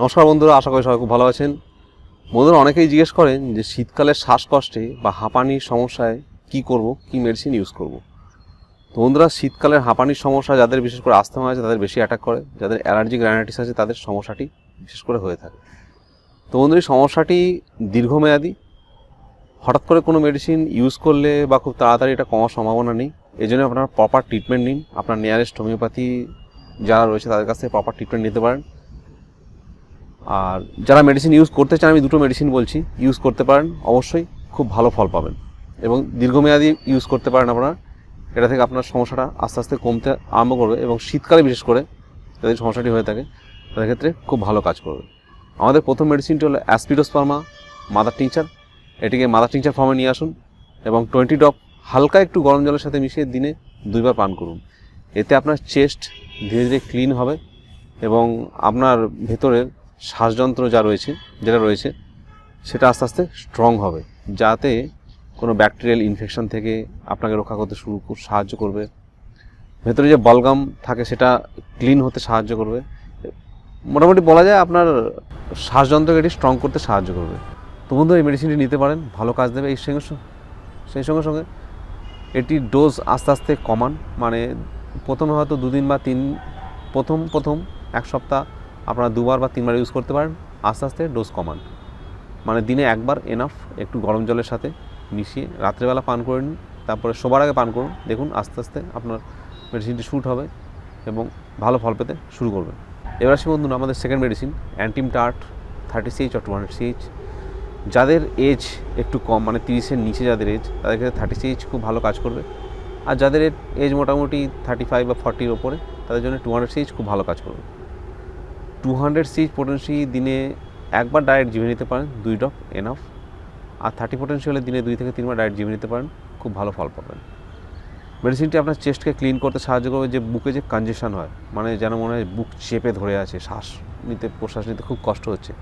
নমস্কার বন্ধুরা, আশা করি সবাই খুব ভালো আছেন। বন্ধুরা, অনেকেই জিজ্ঞেস করেন যে শীতকালের শ্বাসকষ্টে বা হাঁপানির সমস্যায় কি করব, কি মেডিসিন ইউজ করব। তো বন্ধুরা, শীতকালের হাঁপানির সমস্যা যাদের বিশেষ করে আস্থমা আছে, তাদের বেশি অ্যাটাক করে। যাদের অ্যালার্জিক রাইনাইটিস আছে, তাদের সমস্যাটি বিশেষ করে হয়ে থাকে। তো বন্ধুরা, এই সমস্যাটি দীর্ঘমেয়াদী। হঠাৎ করে কোনো মেডিসিন ইউজ করলে বা খুব তাড়াতাড়ি এটা কমার সম্ভাবনা নেই। এই জন্য আপনার প্রপার ট্রিটমেন্ট নিন। আপনার নিয়ারেস্ট হোমিওপ্যাথি যারা রয়েছে, তাদের কাছ থেকে প্রপার ট্রিটমেন্ট নিতে পারেন। আর যারা মেডিসিন ইউজ করতে চান, আমি দুটো মেডিসিন বলছি ইউজ করতে পারেন, অবশ্যই খুব ভালো ফল পাবেন। এবং দীর্ঘমেয়াদী ইউজ করতে পারেন আপনারা, এটা থেকে আপনার সমস্যাটা আস্তে আস্তে কমতে আরম্ভ করবে এবং শীতকালে বিশেষ করে যাদের সমস্যাটি হয়ে থাকে, তাদের ক্ষেত্রে খুব ভালো কাজ করবে। আমাদের প্রথম মেডিসিনটি হলো অ্যাসপিডোসপার্মা মাদার টিংচার এটিকে মাদার টিংচার ফর্মে নিয়ে আসুন এবং টোয়েন্টি ড্রপ হালকা একটু গরম জলের সাথে মিশিয়ে দিনে দুইবার পান করুন। এতে আপনার চেস্ট ধীরে ধীরে ক্লিন হবে এবং আপনার ভেতরের শ্বাসযন্ত্র যা রয়েছে, যেটা রয়েছে, সেটা আস্তে আস্তে স্ট্রং হবে, যাতে কোনো ব্যাকটেরিয়াল ইনফেকশন থেকে আপনাকে রক্ষা করতে শুরু সাহায্য করবে। ভেতরে যে বলগাম থাকে, সেটা ক্লিন হতে সাহায্য করবে। মোটামুটি বলা যায় আপনার শ্বাসযন্ত্রকে এটি স্ট্রং করতে সাহায্য করবে। তো বন্ধু এই মেডিসিনটি নিতে পারেন, ভালো কাজ দেবে। এই সঙ্গে সেই সঙ্গে সঙ্গে এটির ডোজ আস্তে আস্তে কমান। মানে প্রথমে হয়তো দুদিন বা তিন, প্রথম প্রথম এক সপ্তাহ আপনারা দুবার বা তিনবার ইউজ করতে পারেন, আস্তে আস্তে ডোজ কমান। মানে দিনে একবার এনাফ একটু গরম জলের সাথে মিশিয়ে রাত্রেবেলা পান করে নিন, তারপরে শোবার আগে পান করুন, দেখুন আস্তে আস্তে আপনার মেডিসিনটি শ্যুট হবে এবং ভালো ফল পেতে শুরু করবে। এবার আসি বন্ধুরা আমাদের second medicine antim tart thirty CH আর টু হান্ড্রেড সিএইচ যাদের এজ একটু কম মানে তিরিশের নিচে যাদের এজ তাদের ক্ষেত্রে থার্টি সিএইচ খুব ভালো কাজ করবে। আর যাদের এজ মোটামুটি থার্টি ফাইভ বা ফর্টির ওপরে, তাদের জন্য টু হান্ড্রেড সিএইচ খুব ভালো কাজ করবে। টু হান্ড্রেড সিএইচ পোটেন্সি দিনে একবার ডায়েট জিভে নিতে পারেন, দুই ড্রপ এনাফ আর থার্টি পোটেন্সি হলে দিনে দুই থেকে তিনবার ডায়েট জিভে নিতে পারেন, খুব ভালো ফল পাবেন। মেডিসিনটি আপনার চেস্টকে ক্লিন করতে সাহায্য করবে, যে বুকে যে কনজেশন হয় মানে যেন মনে হয় বুক চেপে ধরে আছে, শ্বাস নিতে, প্রশ্বাস নিতে খুব কষ্ট হচ্ছে।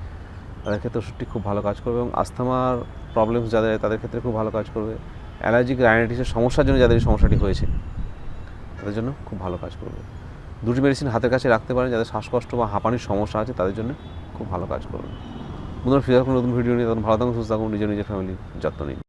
তাদের ক্ষেত্রে ওষুধটি খুব ভালো কাজ করবে এবং আস্থামার প্রবলেমস যাদের তাদের ক্ষেত্রে খুব ভালো কাজ করবে। অ্যালার্জিক রাইনাইটিসের সমস্যার জন্য যাদের সমস্যাটি হয়েছে, তাদের জন্য খুব ভালো কাজ করবে। দুটি মেডিসিন হাতের কাছে রাখতে পারেন যাদের শ্বাসকষ্ট বা হাঁপানির সমস্যা আছে, তাদের জন্য খুব ভালো কাজ করবে বন্ধুরা, ফিরে থাকুন নতুন ভিডিও নিয়ে। তখন ভালো থাকুন, সুস্থ থাকুন, নিজের নিজের ফ্যামিলির যত্ন নিন।